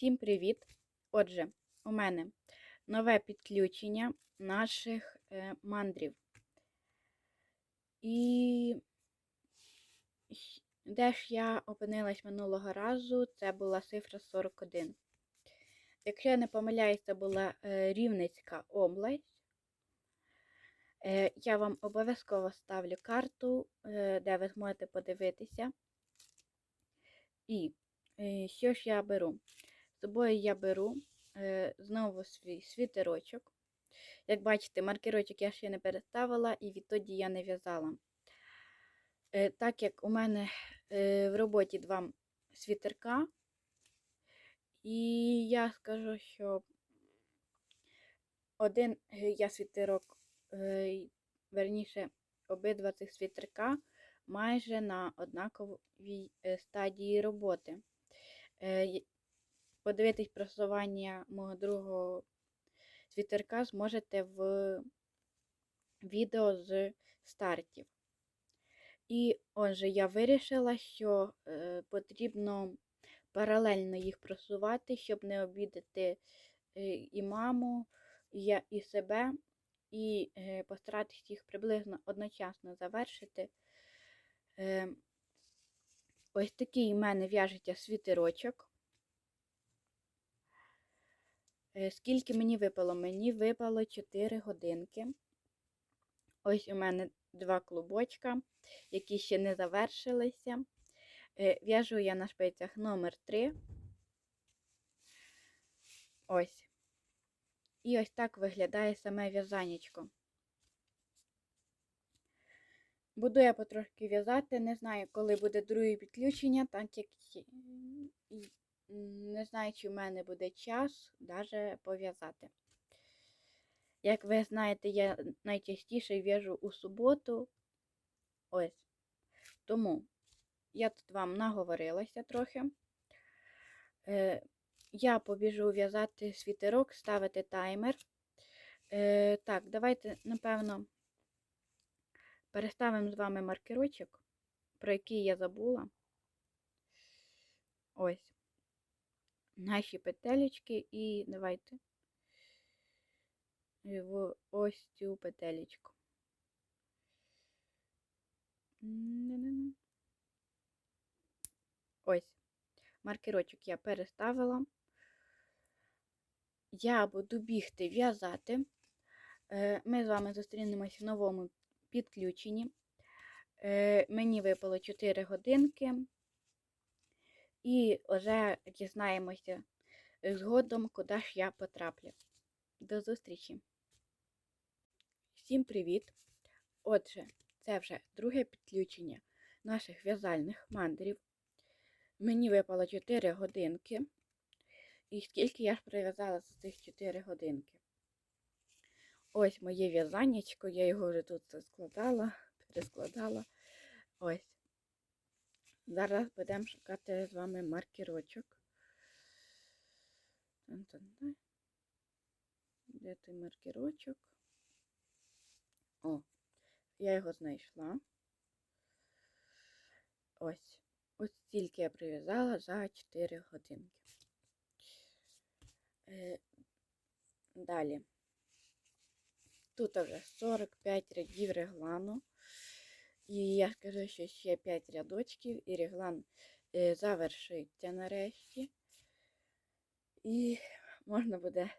Всім привіт! Отже, у мене нове підключення наших е, мандрів. І де ж я опинилась минулого разу, це була цифра 41. Якщо я не помиляюсь, це була е, Рівненська область. Е, я вам обов'язково ставлю карту, де ви зможете подивитися. І що ж я беру? З собою я беру е, знову свій світерочок. Як бачите, маркерочок я ще не переставила і відтоді я не в'язала. Е, так як у мене е, в роботі два світерка, і я скажу, що один е, я світерок, е, верніше, обидва цих світерка майже на однаковій е, стадії роботи. Подивитись просування мого другого світерка зможете в відео з стартів. І отже, я вирішила, що е, потрібно паралельно їх просувати, щоб не обідати е, і маму, і, я, і себе, і е, постаратись їх приблизно одночасно завершити. Е, ось такий у мене в'яжеться світерочок. Е, Скільки мені випало? Мені випало 4 годинки. Ось у мене два клубочка, які ще не завершилися. Е, В'яжу я на шпицях номер 3. Ось. І ось так виглядає саме в'язанечко. Буду я потрошки в'язати, не знаю, коли буде друге підключення, так як не знаю, чи в мене буде час даже пов'язати. Як ви знаєте, я найчастіше в'яжу у суботу. Ось. Тому я тут вам наговорилася трохи. Е, я побіжу в'язати світерок, ставити таймер. Е, так, давайте, напевно, переставимо з вами маркерочок, про який я забула. Ось. Наші петелечки і давайте в ось цю петелечку. Ось. Маркерочок я переставила. Я буду бігти в'язати. Е, Ми з вами зустрінемося в новому підключенні. Е, Мені випало 4 годинки. І вже дізнаємося згодом, куди ж я потраплю. До зустрічі! Всім привіт! Отже, це вже друге підключення наших в'язальних мандрів. Мені випало 4 годинки. І скільки я ж прив'язала за цих 4 годинки. Ось моє в'язаннячко, я його вже тут складала, перескладала. Ось. Зараз будемо шукати з вами маркерочок. Де той маркерочок? О, я його знайшла. Ось. Ось стільки я прив'язала за 4 годинки. Е, далі. Тут вже 45 рядів реглану. І я скажу, що ще 5 рядочків, і реглан е, завершиться нарешті. І можна буде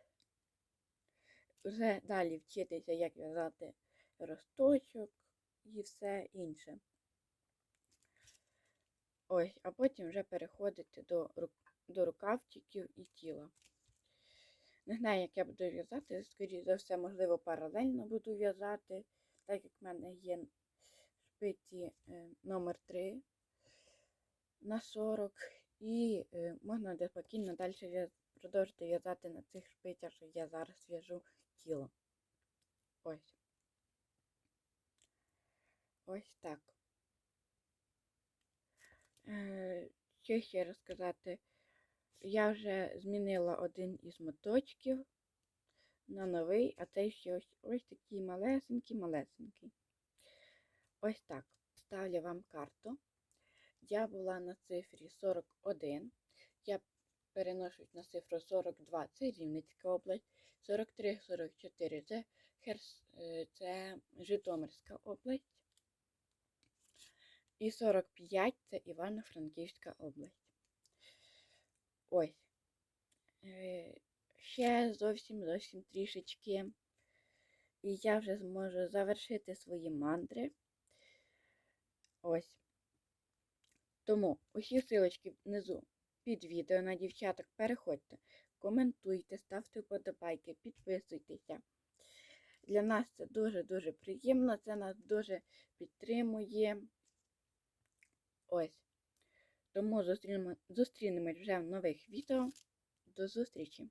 вже далі вчитися, як в'язати росточок і все інше. Ось, а потім вже переходити до, до рукавчиків і тіла. Не знаю, як я буду в'язати, скоріше за все, можливо, паралельно буду в'язати, так як в мене є шпиці е, номер 3 на 40, і е, можна спокійно далі продовжити в'язати на цих шпицях, що я зараз в'яжу тіло. Ось. Ось так. Е, Що ще розказати? Я вже змінила один із моточків на новий, а цей ще ось, ось такий малесенький-малесенький. Ось так. Ставлю вам карту. Я була на цифрі 41. Я переношують на цифру 42 це Рівненська область, 43, 44 це, Херс... е, це Житомирська область. І 45 це Івано-Франківська область. Ось. Е, Ще зовсім зовсім трішечки. І я вже зможу завершити свої мантри. Ось. Тому усі силочки внизу під відео на дівчаток переходьте, коментуйте, ставте вподобайки, підписуйтеся. Для нас це дуже-дуже приємно, це нас дуже підтримує. Ось. Тому зустрінемо, зустрінемось вже в нових відео. До зустрічі!